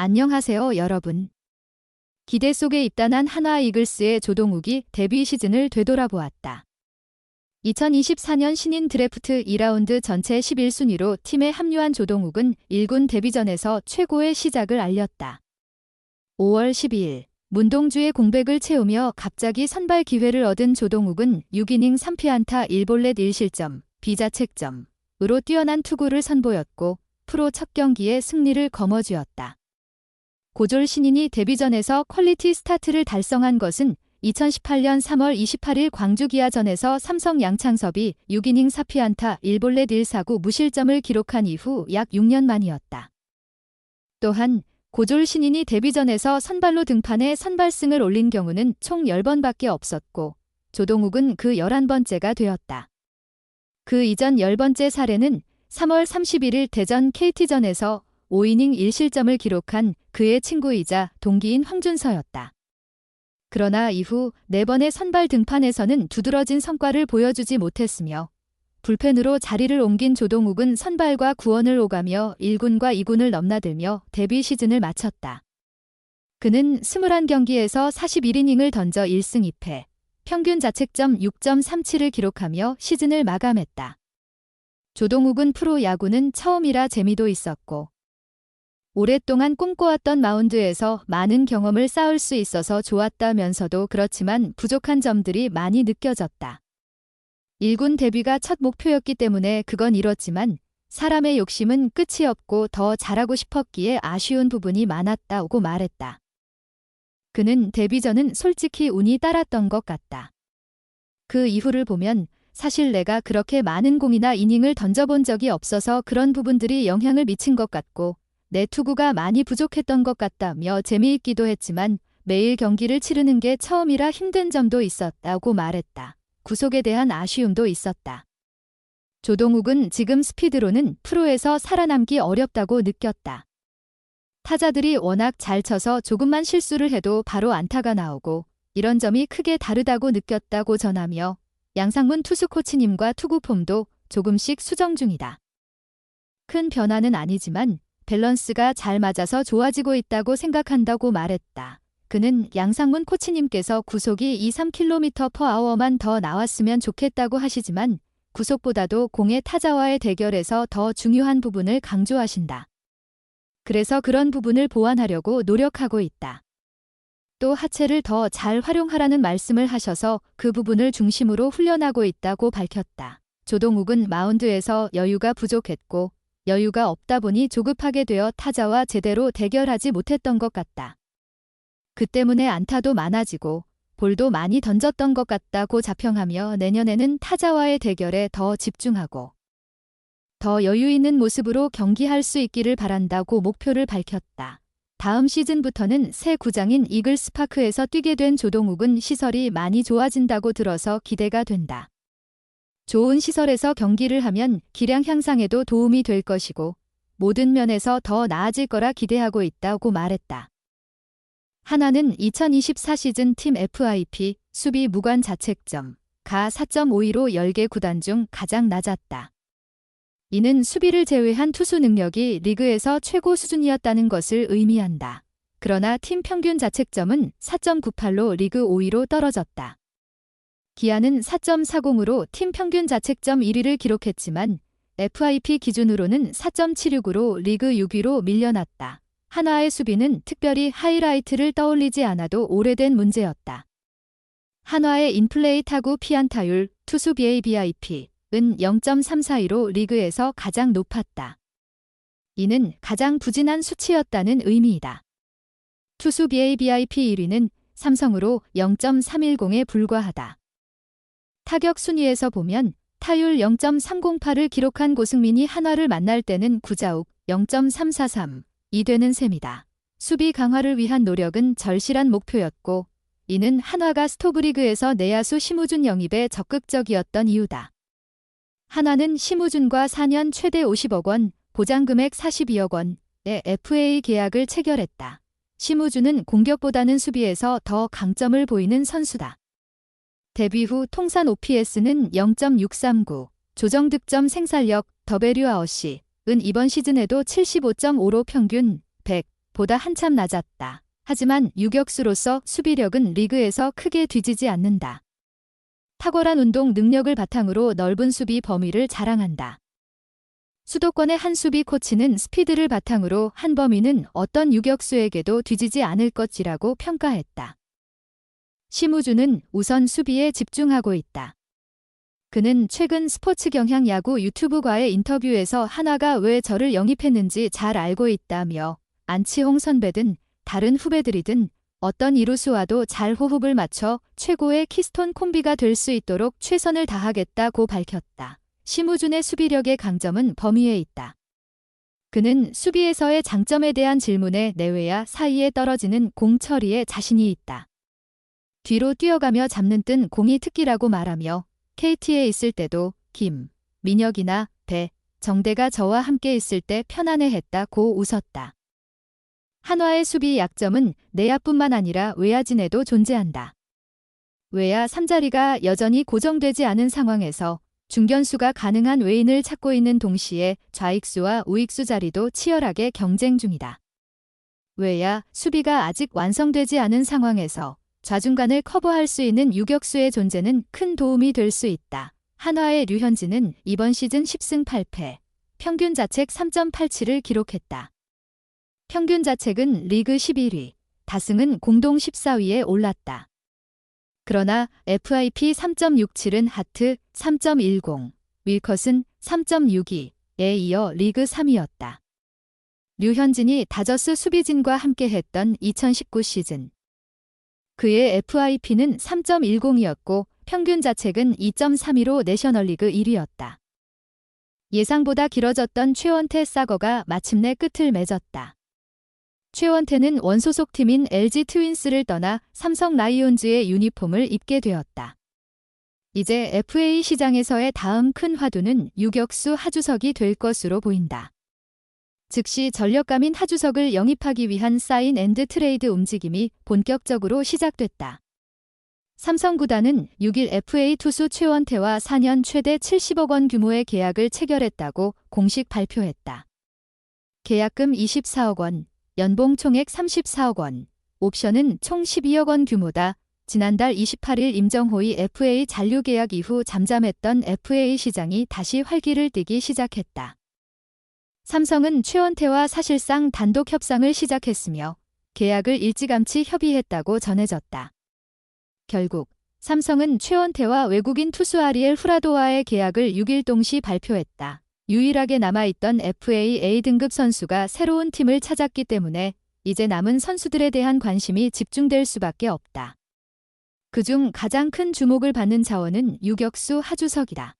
안녕하세요, 여러분. 기대 속에 입단한 한화 이글스의 조동욱이 데뷔 시즌을 되돌아보았다. 2024년 신인 드래프트 2라운드 전체 11순위로 팀에 합류한 조동욱은 1군 데뷔전에서 최고의 시작을 알렸다. 5월 12일 문동주의 공백을 채우며 갑자기 선발 기회를 얻은 조동욱은 6이닝 3피안타 1볼넷 1실점, 비자책점으로 뛰어난 투구를 선보였고 프로 첫 경기에 승리를 거머쥐었다. 고졸 신인이 데뷔전에서 퀄리티 스타트를 달성한 것은 2018년 3월 28일 광주 기아전에서 삼성 양창섭이 6이닝 4피안타 1볼넷 1사구 무실점을 기록한 이후 약 6년 만이었다. 또한 고졸 신인이 데뷔전에서 선발로 등판해 선발승을 올린 경우는 총 10번밖에 없었고 조동욱은 그 11번째가 되었다. 그 이전 10번째 사례는 3월 31일 대전 KT전에서 5이닝 1실점을 기록한 그의 친구이자 동기인 황준서였다. 그러나 이후 4번의 선발 등판에서는 두드러진 성과를 보여주지 못했으며 불펜으로 자리를 옮긴 조동욱은 선발과 구원을 오가며 1군과 2군을 넘나들며 데뷔 시즌을 마쳤다. 그는 21경기에서 41이닝을 던져 1승 2패, 평균 자책점 6.37을 기록하며 시즌을 마감했다. 조동욱은 프로 야구는 처음이라 재미도 있었고 오랫동안 꿈꿔왔던 마운드에서 많은 경험을 쌓을 수 있어서 좋았다면서도 그렇지만 부족한 점들이 많이 느껴졌다. 1군 데뷔가 첫 목표였기 때문에 그건 이뤘지만 사람의 욕심은 끝이 없고 더 잘하고 싶었기에 아쉬운 부분이 많았다고 말했다. 그는 데뷔 전은 솔직히 운이 따랐던 것 같다. 그 이후를 보면 사실 내가 그렇게 많은 공이나 이닝을 던져본 적이 없어서 그런 부분들이 영향을 미친 것 같고 내 투구가 많이 부족했던 것 같다며 재미있기도 했지만 매일 경기를 치르는 게 처음이라 힘든 점도 있었다고 말했다. 구속에 대한 아쉬움도 있었다. 조동욱은 지금 스피드로는 프로에서 살아남기 어렵다고 느꼈다. 타자들이 워낙 잘 쳐서 조금만 실수를 해도 바로 안타가 나오고 이런 점이 크게 다르다고 느꼈다고 전하며 양상문 투수 코치님과 투구 폼도 조금씩 수정 중이다. 큰 변화는 아니지만 밸런스가 잘 맞아서 좋아지고 있다고 생각한다고 말했다. 그는 양상문 코치님께서 구속이 2, 3km per hour만 더 나왔으면 좋겠다고 하시지만 구속보다도 공의 타자와의 대결에서 더 중요한 부분을 강조하신다. 그래서 그런 부분을 보완하려고 노력하고 있다. 또 하체를 더 잘 활용하라는 말씀을 하셔서 그 부분을 중심으로 훈련하고 있다고 밝혔다. 조동욱은 마운드에서 여유가 부족했고 여유가 없다 보니 조급하게 되어 타자와 제대로 대결하지 못했던 것 같다. 그 때문에 안타도 많아지고 볼도 많이 던졌던 것 같다고 자평하며 내년에는 타자와의 대결에 더 집중하고 더 여유 있는 모습으로 경기할 수 있기를 바란다고 목표를 밝혔다. 다음 시즌부터는 새 구장인 이글스파크에서 뛰게 된 조동욱은 시설이 많이 좋아진다고 들어서 기대가 된다. 좋은 시설에서 경기를 하면 기량 향상에도 도움이 될 것이고 모든 면에서 더 나아질 거라 기대하고 있다고 말했다. 하나는 2024 시즌 팀 FIP 수비 무관 자책점 가 4.52로 10개 구단 중 가장 낮았다. 이는 수비를 제외한 투수 능력이 리그에서 최고 수준이었다는 것을 의미한다. 그러나 팀 평균 자책점은 4.98로 리그 5위로 떨어졌다. 기아는 4.40으로 팀 평균 자책점 1위를 기록했지만 FIP 기준으로는 4.76으로 리그 6위로 밀려났다. 한화의 수비는 특별히 하이라이트를 떠올리지 않아도 오래된 문제였다. 한화의 인플레이 타구 피안타율 투수 BABIP은 0.342로 리그에서 가장 높았다. 이는 가장 부진한 수치였다는 의미이다. 투수 BABIP 1위는 삼성으로 0.310에 불과하다. 타격 순위에서 보면 타율 0.308을 기록한 고승민이 한화를 만날 때는 구자욱 0.343이 되는 셈이다. 수비 강화를 위한 노력은 절실한 목표였고 이는 한화가 스토브리그에서 내야수 심우준 영입에 적극적이었던 이유다. 한화는 심우준과 4년 최대 50억 원, 보장금액 42억 원의 FA 계약을 체결했다. 심우준은 공격보다는 수비에서 더 강점을 보이는 선수다. 데뷔 후 통산 OPS는 0.639, 조정 득점 생산력 더베류 아웃시, 은 이번 시즌에도 75.5로 평균 100, 보다 한참 낮았다. 하지만 유격수로서 수비력은 리그에서 크게 뒤지지 않는다. 탁월한 운동 능력을 바탕으로 넓은 수비 범위를 자랑한다. 수도권의 한 수비 코치는 스피드를 바탕으로 한 범위는 어떤 유격수에게도 뒤지지 않을 것이라고 평가했다. 심우주는 우선 수비에 집중하고 있다. 그는 최근 스포츠 경향 야구 유튜브과의 인터뷰에서 한화가 왜 저를 영입했는지 잘 알고 있다며 안치홍 선배든 다른 후배들이든 어떤 이루수와도 잘 호흡을 맞춰 최고의 키스톤 콤비가 될 수 있도록 최선을 다하겠다고 밝혔다. 심우준의 수비력의 강점은 범위에 있다. 그는 수비에서의 장점에 대한 질문에 내외야 사이에 떨어지는 공 처리에 자신이 있다. 뒤로 뛰어가며 잡는 뜬 공이 특기라고 말하며 KT에 있을 때도 김, 민혁이나 배, 정대가 저와 함께 있을 때 편안해했다고 웃었다. 한화의 수비 약점은 내야뿐만 아니라 외야진에도 존재한다. 외야 3자리가 여전히 고정되지 않은 상황에서 중견수가 가능한 외인을 찾고 있는 동시에 좌익수와 우익수 자리도 치열하게 경쟁 중이다. 외야 수비가 아직 완성되지 않은 상황에서 좌중간을 커버할 수 있는 유격수의 존재는 큰 도움이 될 수 있다. 한화의 류현진은 이번 시즌 10승 8패, 평균 자책 3.87을 기록했다. 평균 자책은 리그 11위, 다승은 공동 14위에 올랐다. 그러나 FIP 3.67은 하트 3.10, 윌컷은 3.62에 이어 리그 3위였다. 류현진이 다저스 수비진과 함께했던 2019 시즌. 그의 FIP는 3.10이었고 평균 자책은 2.32로 내셔널리그 1위였다. 예상보다 길어졌던 최원태 사거가 마침내 끝을 맺었다. 최원태는 원소속 팀인 LG 트윈스를 떠나 삼성 라이온즈의 유니폼을 입게 되었다. 이제 FA 시장에서의 다음 큰 화두는 유격수 하주석이 될 것으로 보인다. 즉시 전력감인 하주석을 영입하기 위한 사인 앤드 트레이드 움직임이 본격적으로 시작됐다. 삼성 구단은 6일 FA 투수 최원태와 4년 최대 70억 원 규모의 계약을 체결했다고 공식 발표했다. 계약금 24억 원, 연봉 총액 34억 원, 옵션은 총 12억 원 규모다. 지난달 28일 임정호의 FA 잔류 계약 이후 잠잠했던 FA 시장이 다시 활기를 띠기 시작했다. 삼성은 최원태와 사실상 단독 협상을 시작했으며 계약을 일찌감치 협의했다고 전해졌다. 결국 삼성은 최원태와 외국인 투수 아리엘 후라도와의 계약을 6일 동시 발표했다. 유일하게 남아있던 FA A등급 선수가 새로운 팀을 찾았기 때문에 이제 남은 선수들에 대한 관심이 집중될 수밖에 없다. 그중 가장 큰 주목을 받는 자원은 유격수 하주석이다.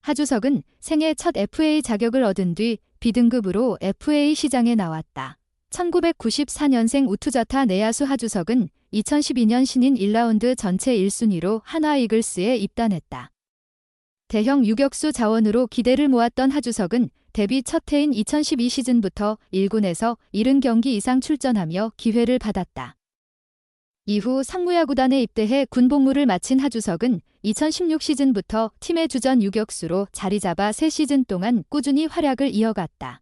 하주석은 생애 첫 FA 자격을 얻은 뒤 B등급으로 FA 시장에 나왔다. 1994년생 우투자타 내야수 하주석은 2012년 신인 1라운드 전체 1순위로 한화 이글스에 입단했다. 대형 유격수 자원으로 기대를 모았던 하주석은 데뷔 첫 해인 2012 시즌부터 1군에서 70경기 이상 출전하며 기회를 받았다. 이후 상무야 구단에 입대해 군복무를 마친 하주석은 2016 시즌부터 팀의 주전 유격수로 자리 잡아 3시즌 동안 꾸준히 활약을 이어갔다.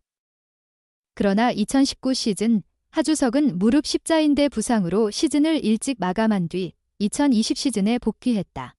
그러나 2019 시즌 하주석은 무릎 십자인대 부상으로 시즌을 일찍 마감한 뒤 2020 시즌에 복귀했다.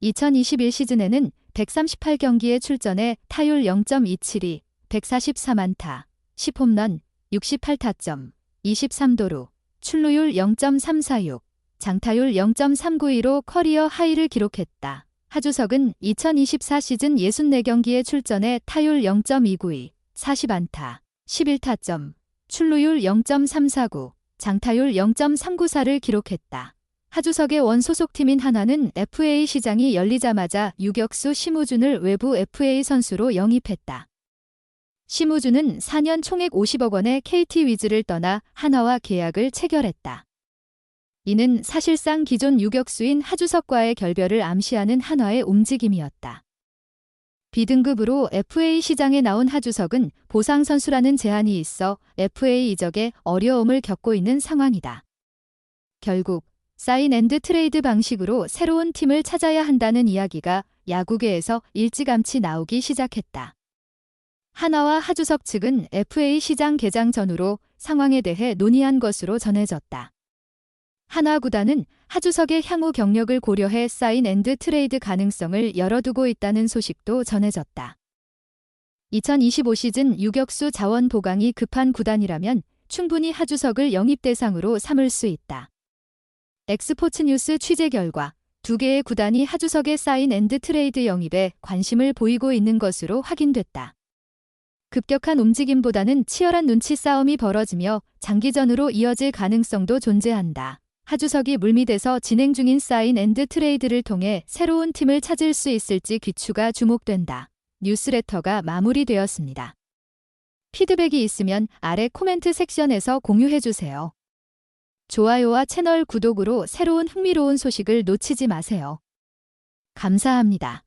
2021 시즌에는 138경기에 출전해 타율 0.272, 144만타, 10홈런, 68타점, 23도루, 출루율 0.346, 장타율 0.392로 커리어 하이를 기록했다. 하주석은 2024 시즌 64경기에 출전해 타율 0.292, 40안타, 11타점, 출루율 0.349, 장타율 0.394를 기록했다. 하주석의 원소속팀인 하나는 FA 시장이 열리자마자 유격수 심우준을 외부 FA 선수로 영입했다. 심우준은 4년 총액 50억 원의 KT 위즈를 떠나 한화와 계약을 체결했다. 이는 사실상 기존 유격수인 하주석과의 결별을 암시하는 한화의 움직임이었다. B등급으로 FA 시장에 나온 하주석은 보상 선수라는 제한이 있어 FA 이적에 어려움을 겪고 있는 상황이다. 결국 사인 앤드 트레이드 방식으로 새로운 팀을 찾아야 한다는 이야기가 야구계에서 일찌감치 나오기 시작했다. 하나와 하주석 측은 FA 시장 개장 전후로 상황에 대해 논의한 것으로 전해졌다. 한화 구단은 하주석의 향후 경력을 고려해 사인 앤드 트레이드 가능성을 열어두고 있다는 소식도 전해졌다. 2025 시즌 유격수 자원 보강이 급한 구단이라면 충분히 하주석을 영입 대상으로 삼을 수 있다. 엑스포츠 뉴스 취재 결과 두 개의 구단이 하주석의 사인 앤드 트레이드 영입에 관심을 보이고 있는 것으로 확인됐다. 급격한 움직임보다는 치열한 눈치 싸움이 벌어지며 장기전으로 이어질 가능성도 존재한다. 하주석이 물밑에서 진행 중인 사인 앤드 트레이드를 통해 새로운 팀을 찾을 수 있을지 귀추가 주목된다. 뉴스레터가 마무리되었습니다. 피드백이 있으면 아래 코멘트 섹션에서 공유해주세요. 좋아요와 채널 구독으로 새로운 흥미로운 소식을 놓치지 마세요. 감사합니다.